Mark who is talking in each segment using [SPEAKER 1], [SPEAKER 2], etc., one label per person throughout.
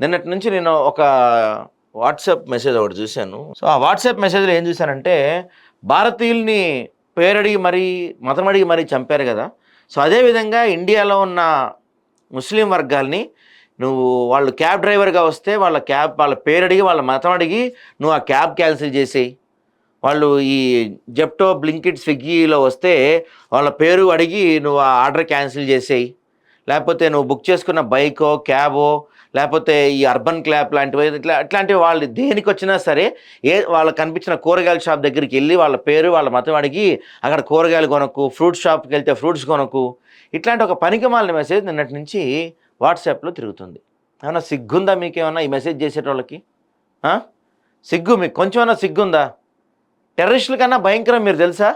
[SPEAKER 1] నిన్నటి నుంచి నేను ఒక వాట్సాప్ మెసేజ్ ఒకటి చూశాను. సో ఆ వాట్సాప్ మెసేజ్లో ఏం చూశానంటే భారతీయుల్ని పేరడిగి మరీ మతం అడిగి మరీ చంపారు కదా. సో అదేవిధంగా ఇండియాలో ఉన్న ముస్లిం వర్గాల్ని నువ్వు వాళ్ళు క్యాబ్ డ్రైవర్గా వస్తే వాళ్ళ క్యాబ్ వాళ్ళ పేరడిగి వాళ్ళ మతం అడిగి నువ్వు ఆ క్యాబ్ క్యాన్సిల్ చేసేయి. వాళ్ళు ఈ జెప్టో బ్లింకిట్ స్విగ్గీలో వస్తే వాళ్ళ పేరు అడిగి నువ్వు ఆ ఆర్డర్ క్యాన్సిల్ చేసేయి. లేకపోతే నువ్వు బుక్ చేసుకున్న బైకో క్యాబో లేకపోతే ఈ అర్బన్ క్లాప్ లాంటివి ఇట్లా అట్లాంటివి వాళ్ళు దేనికి వచ్చినా సరే ఏ వాళ్ళకి కనిపించిన కూరగాయల షాప్ దగ్గరికి వెళ్ళి వాళ్ళ పేరు వాళ్ళ మతం అడిగి అక్కడ కూరగాయలు కొనకు ఫ్రూట్ షాప్కి వెళ్తే ఫ్రూట్స్ కొనకు. ఇట్లాంటి ఒక పనికి మాలిన మెసేజ్ నిన్నటి నుంచి వాట్సాప్లో తిరుగుతుంది. ఏమన్నా సిగ్గుందా మీకేమన్నా ఈ మెసేజ్ చేసేటోళ్ళకి? సిగ్గు మీకు కొంచెమన్నా సిగ్గుందా? టెర్రరిస్టుల కన్నా భయంకరం మీరు తెలుసా?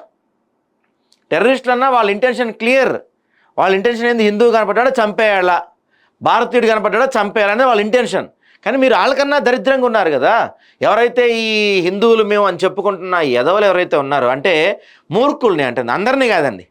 [SPEAKER 1] టెర్రరిస్టులన్నా వాళ్ళ ఇంటెన్షన్ క్లియర్ వాళ్ళ ఇంటెన్షన్ ఏంది? హిందూ కనపడ్డాడో? చంపేయాలా. భారతీయుడు కనపడ్డాడో? చంపేయాలనే వాళ్ళ ఇంటెన్షన్ కానీ మీరు వాళ్ళకన్నా దరిద్రంగా ఉన్నారు కదా. ఎవరైతే ఈ హిందువులు మేము అని చెప్పుకుంటున్న ఎదవలు ఎవరైతే ఉన్నారో అంటే మూర్ఖుల్ని అంటుంది. అందరినీ కాదండి.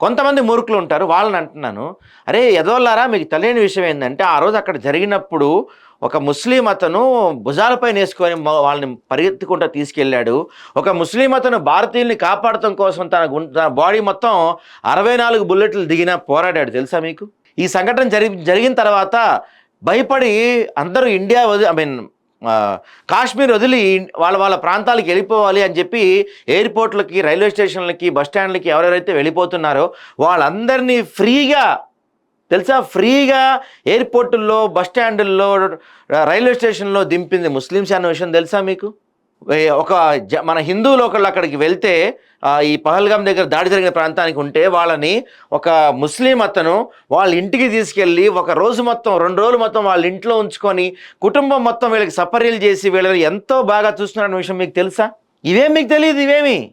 [SPEAKER 1] కొంతమంది మూర్ఖులు ఉంటారు. వాళ్ళని అంటున్నాను. అరే ఎదవల్లారా మీకు తెలియని విషయం ఏంటంటే ఆ రోజు అక్కడ జరిగినప్పుడు ఒక ముస్లిం అతను భుజాలపై వేసుకొని వాళ్ళని పరిగెత్తుకుంటూ తీసుకెళ్ళాడు. ఒక ముస్లిం అతను భారతీయుల్ని కాపాడటం కోసం తన గుం తన బాడీ మొత్తం అరవై నాలుగు బుల్లెట్లు దిగిన పోరాడాడు. తెలుసా మీకు? ఈ సంఘటన జరిగి జరిగిన తర్వాత భయపడి అందరూ ఇండియా వదిలి ఐ మీన్ కాశ్మీర్ వదిలి వాళ్ళ వాళ్ళ ప్రాంతాలకు వెళ్ళిపోవాలి అని చెప్పి ఎయిర్పోర్ట్లకి రైల్వే స్టేషన్లకి బస్ స్టాండ్లకి ఎవరెవరైతే వెళ్ళిపోతున్నారో వాళ్ళందరినీ ఫ్రీగా తెలుసా? ఫ్రీగా ఎయిర్పోర్టుల్లో బస్ రైల్వే స్టేషన్లో దింపింది ముస్లిమ్స్ అన్న విషయం తెలుసా మీకు? ఒక జ- మన హిందువులు ఒకళ్ళు అక్కడికి వెళ్తే ఈ పహల్గాం దగ్గర దాడి జరిగిన ప్రాంతానికి ఉంటే వాళ్ళని ఒక ముస్లిం అతను వాళ్ళ ఇంటికి తీసుకెళ్ళి ఒక రోజు మొత్తం రెండు రోజులు మొత్తం వాళ్ళ ఇంట్లో ఉంచుకొని కుటుంబం మొత్తం వీళ్ళకి సపర్యలు చేసి వీళ్ళని ఎంతో బాగా చూస్తున్నారన్న విషయం మీకు తెలుసా? ఇవేం మీకు తెలియదు ఇవేమి?